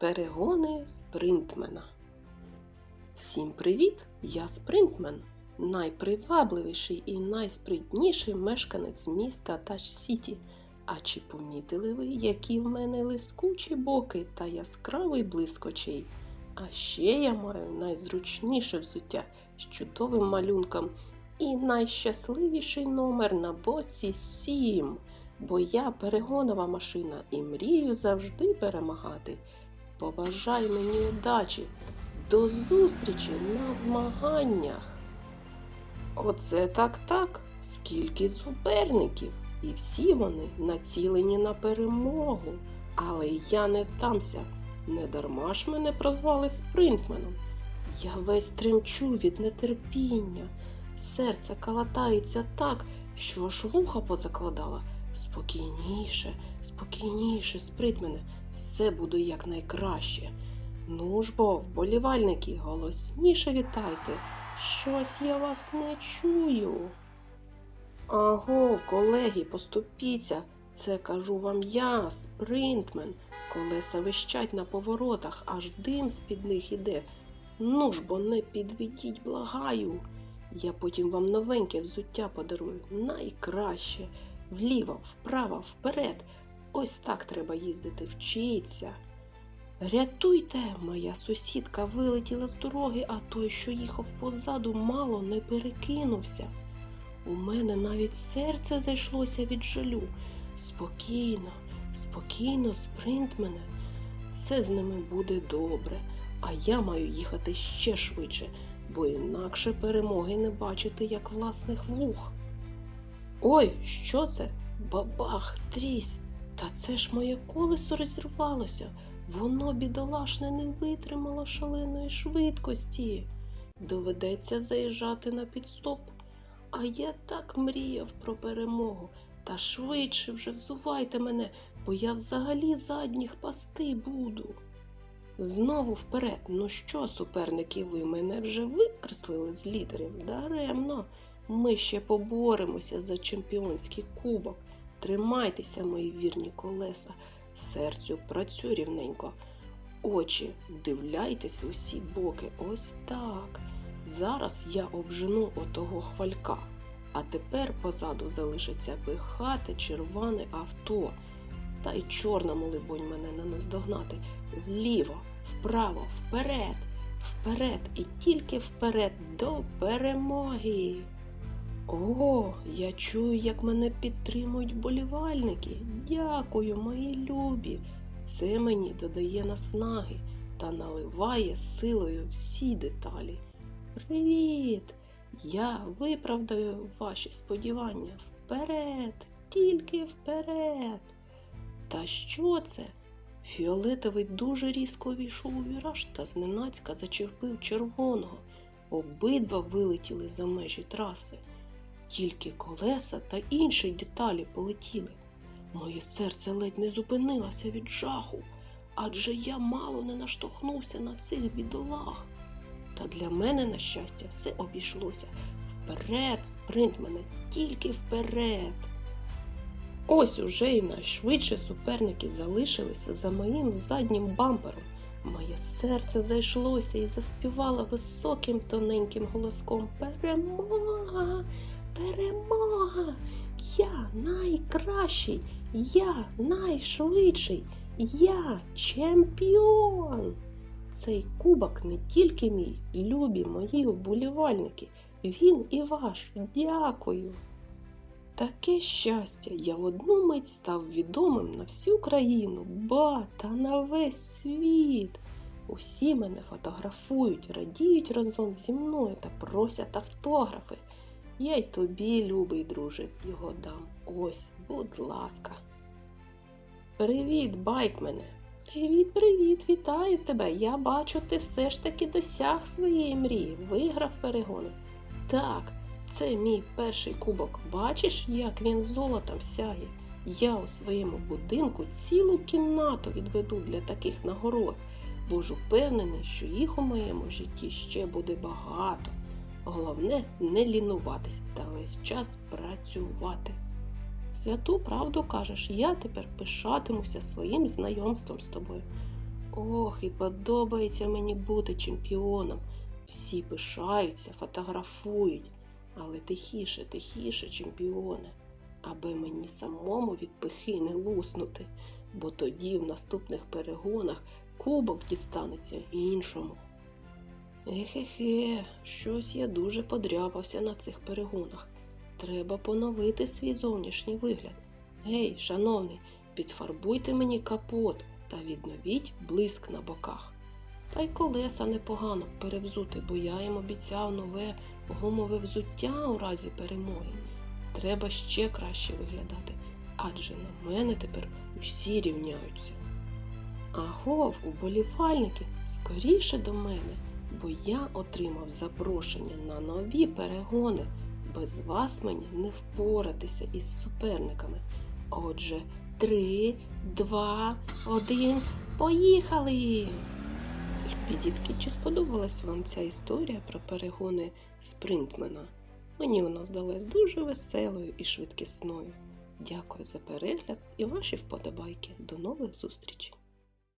Перегони спринтмена. Всім привіт! Я спринтмен, найпривабливіший і найспритніший мешканець міста Тач Сіті. А чи помітили ви, які в мене лискучі боки та яскравий блиск очей? А ще я маю найзручніше взуття з чудовим малюнком і найщасливіший номер на боці 7. Бо я перегонова машина і мрію завжди перемагати. Побажай мені удачі. До зустрічі на змаганнях. Оце так так. Скільки суперників, і всі вони націлені на перемогу. Але я не здамся. Не дарма ж мене прозвали спринтменом. Я весь тремчу від нетерпіння. Серце калатається так, що аж вуха позакладала. Спокійніше, спокійніше, спритмене, все буде якнайкраще. Ну ж бо, вболівальники, голосніше вітайте. Щось я вас не чую. Аго, колеги, поступіться. Це кажу вам я, спринтмен. Колеса вищать на поворотах, аж дим з-під них іде. Ну ж бо не підведіть, благаю. Я потім вам новеньке взуття подарую. Найкраще. Вліво, вправо, вперед. Ось так треба їздити, вчиться. Рятуйте, моя сусідка вилетіла з дороги, а той, що їхав позаду, мало не перекинувся. У мене навіть серце зайшлося від жалю. Спокійно, спокійно, спринт мене. Все з ними буде добре, а я маю їхати ще швидше, бо інакше перемоги не бачити, як власних вух. Ой, що це? Бабах, трісь! Та це ж моє колесо розірвалося. Воно, бідолашне, не витримало шаленої швидкості. Доведеться заїжджати на підстоп. А я так мріяв про перемогу. Та швидше вже взувайте мене, бо я взагалі задніх пасти буду. Знову вперед. Ну що, суперники, ви мене вже викреслили з лідерів? Даремно. Ми ще поборемося за чемпіонський кубок. Тримайтеся, мої вірні колеса. Серцю працюй рівненько. Очі, вдивляйтесь усі боки. Ось так. Зараз я обжену отого хвалька. А тепер позаду залишиться пихате червоне авто. Та й чорному, либонь, мене не наздогнати. Вліво, вправо, вперед, вперед і тільки вперед до перемоги. О, я чую, як мене підтримують вболівальники. Дякую, мої любі. Це мені додає наснаги та наливає силою всі деталі. Привіт! Я виправдаю ваші сподівання. Вперед, тільки вперед. Та що це? Фіолетовий дуже різко увійшов у віраж та зненацька зачерпив червоного. Обидва вилетіли за межі траси. Тільки колеса та інші деталі полетіли. Моє серце ледь не зупинилося від жаху, адже я мало не наштовхнувся на цих бідолах. Та для мене, на щастя, все обійшлося. Вперед, спринт мене, тільки вперед. Ось уже й найшвидше суперники залишилися за моїм заднім бампером. Моє серце зайшлося і заспівало високим тоненьким голоском Перемога! Перемога! Я найкращий, я найшвидший, я чемпіон. Цей кубок не тільки мій, любі мої вболівальники, він і ваш. Дякую. Таке щастя, я в одну мить став відомим на всю країну, ба та на весь світ. Усі мене фотографують, радіють разом зі мною та просять автографи. Я й тобі, любий друже, його дам. Ось, будь ласка. Привіт, байкмене. Привіт, привіт, вітаю тебе. Я бачу, ти все ж таки досяг своєї мрії, виграв перегони. Так, це мій перший кубок. Бачиш, як він золотом сяє. Я у своєму будинку цілу кімнату відведу для таких нагород, бо ж упевнений, що їх у моєму житті ще буде багато. Головне не лінуватись та весь час працювати. Святу правду кажеш, я тепер пишатимуся своїм знайомством з тобою. Ох, і подобається мені бути чемпіоном. Всі пишаються, фотографують. Але тихіше, тихіше, чемпіоне, аби мені самому від пихи не луснути, бо тоді в наступних перегонах кубок дістанеться іншому. Ехе-хе, щось я дуже подряпався на цих перегонах. Треба поновити свій зовнішній вигляд. Гей, шановний, підфарбуйте мені капот та відновіть блиск на боках. Та й колеса непогано перевзути, бо я їм обіцяв нове гумове взуття у разі перемоги. Треба ще краще виглядати, адже на мене тепер усі рівняються. Агов, уболівальники, скоріше до мене, бо я отримав запрошення на нові перегони. Без вас мені не впоратися із суперниками. Отже, три, два, один, поїхали! Любі дітки, чи сподобалась вам ця історія про перегони спринтмена? Мені вона здалась дуже веселою і швидкісною. Дякую за перегляд і ваші вподобайки. До нових зустрічей!